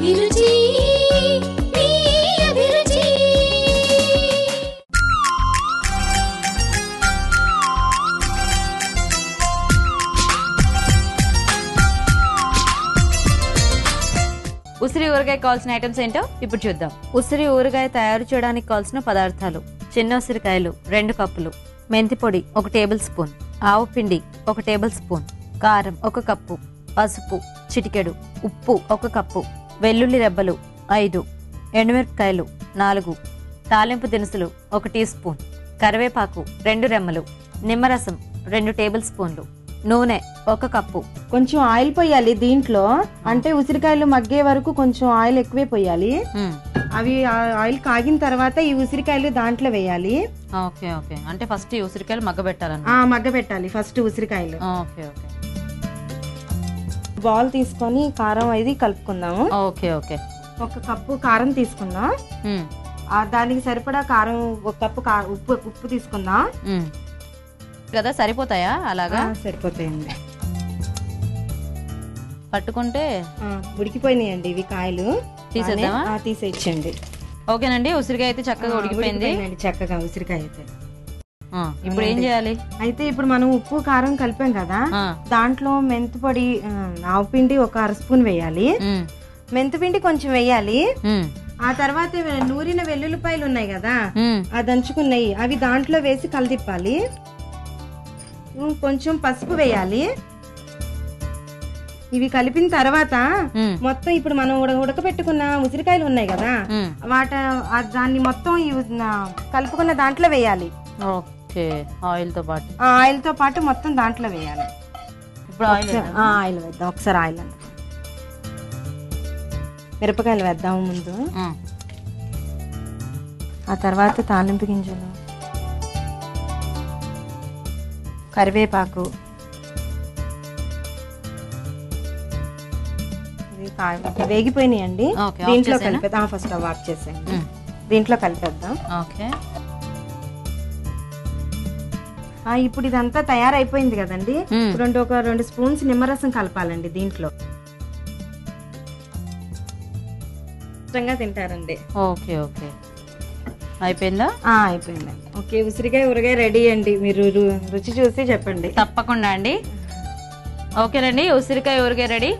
అభిరుచి ఉసిరి ఊరగాయ కావాల్సిన ఐటమ్స్ ఏంటో ఇప్పుడు చూద్దాం. ఉసిరి ఊరగాయ తయారు చేయడానికి కావాల్సిన పదార్థాలు చిన్న ఉసిరికాయలు రెండు కప్పులు మెంతి పొడి ఒక టేబుల్ స్పూన్ ఆవు పిండి ఒక టేబుల్ స్పూన్ కారం ఒక కప్పు పసుపు చిటికెడు ఉప్పు ఒక కప్పు వెల్లుల్లి రెబ్బలు ఐదు ఎండుమిరపకాయలు నాలుగు తాలింపు దినుసులు ఒక టీ స్పూన్ కరివేపాకు రెండు రెమ్మలు నిమ్మరసం రెండు టేబుల్ స్పూన్లు నూనె ఒక కప్పు. కొంచెం ఆయిల్ పోయాలి దీంట్లో. అంటే ఉసిరికాయలు మగ్గే వరకు కొంచెం ఆయిల్ ఎక్కువే పోయాలి. అవి ఆయిల్ కాగిన తర్వాత ఈ ఉసిరికాయలు దాంట్లో వేయాలి. Okay okay. అంటే ఫస్ట్ ఈ ఉసిరికాయలు మగ్గబెట్టాలన్న ఆ మగ్గ పెట్టాలి ఫస్ట్ ఉసిరికాయలు. Okay okay. బాల్ తీసుకొని కారం అది కలుపుకుందాము. Okay okay. ఒక కప్పు కారం తీసుకుందాం. దానికి సరిపడా కారం ఒక కప్పు ఉప్పు ఉప్పు తీసుకుందాం. కదా సరిపోతాయా అలాగా? సరిపోతాయండి. పట్టుకుంటే? ఉడికిపోయినాయండి ఇవి కాయలు. తీసేద్దామా? తీసేయచ్చండి. ఓకేనండి ఉసిరికాయ అయితే చక్కగా ఉడికిపోయింది. చక్కగా ఉసిరికాయ అయితే. ఇప్పుడు ఏం చేయాలి? అయితే ఇప్పుడు మనం ఉప్పు కారం కలిపాం కదా దాంట్లో మెంతి పొడి ఆ, ఆవు పిండి ఒక అర స్పూన్ వేయాలి. మ్మ్. మెంతి పిండి కొంచెం వేయాలి. ఆ తర్వాత నూరిన వెల్లుల్లిపాయలు ఉన్నాయి కదా. ఆ దంచుకున్నాయి. అవి దాంట్లో వేసి కలదిప్పాలి. కొంచెం పసుపు వేయాలి. ఇవి కలిపిన తర్వాత. మొత్తం ఇప్పుడు మనం ఉడ ఉడకబెట్టుకున్న ఉసిరికాయలు ఉన్నాయి కదా. వాట దాన్ని మొత్తం కలుపుకున్న దాంట్లో వేయాలి. ఓకే. ఆయిల్తో పాటు. ఆ ఆయిల్తో పాటు మొత్తం దాంట్లో వేయాలి. ఇప్పుడు ఆయిల్ ఆయిల్ వేద్దాం ఒకసారి ఆయిల్ మిరపకాయలు వేద్దాము ముందు. ఆ, తర్వాత తాలింపు గింజలు. కరివేపాకు. వేగిపోయినాయండి. ఓకే, ఆఫ్ దీంట్లో? కలిపేద్దాం. ఫస్ట్ అవి ఆఫ్ చేసేయండి. దీంట్లో కలిపేద్దాం. ఓకే. ఇప్పుడు ఇదంతా తయారైపోయింది కదండి. రెండు ఒక రెండు స్పూన్స్ నిమ్మరసం కలపాలండి దీంట్లో. ఇష్టంగా తింటారండి. Okay okay. అయిపోయిందా? ఆ, అయిపోయిందండి. ఓకే ఉసిరికాయ ఊరగాయ రెడీ అండి. మీరు రు- రుచి చూసి చెప్పండి. తప్పకుండా అండి. ఓకేనండి ఉసిరికాయ ఊరికే రెడీ.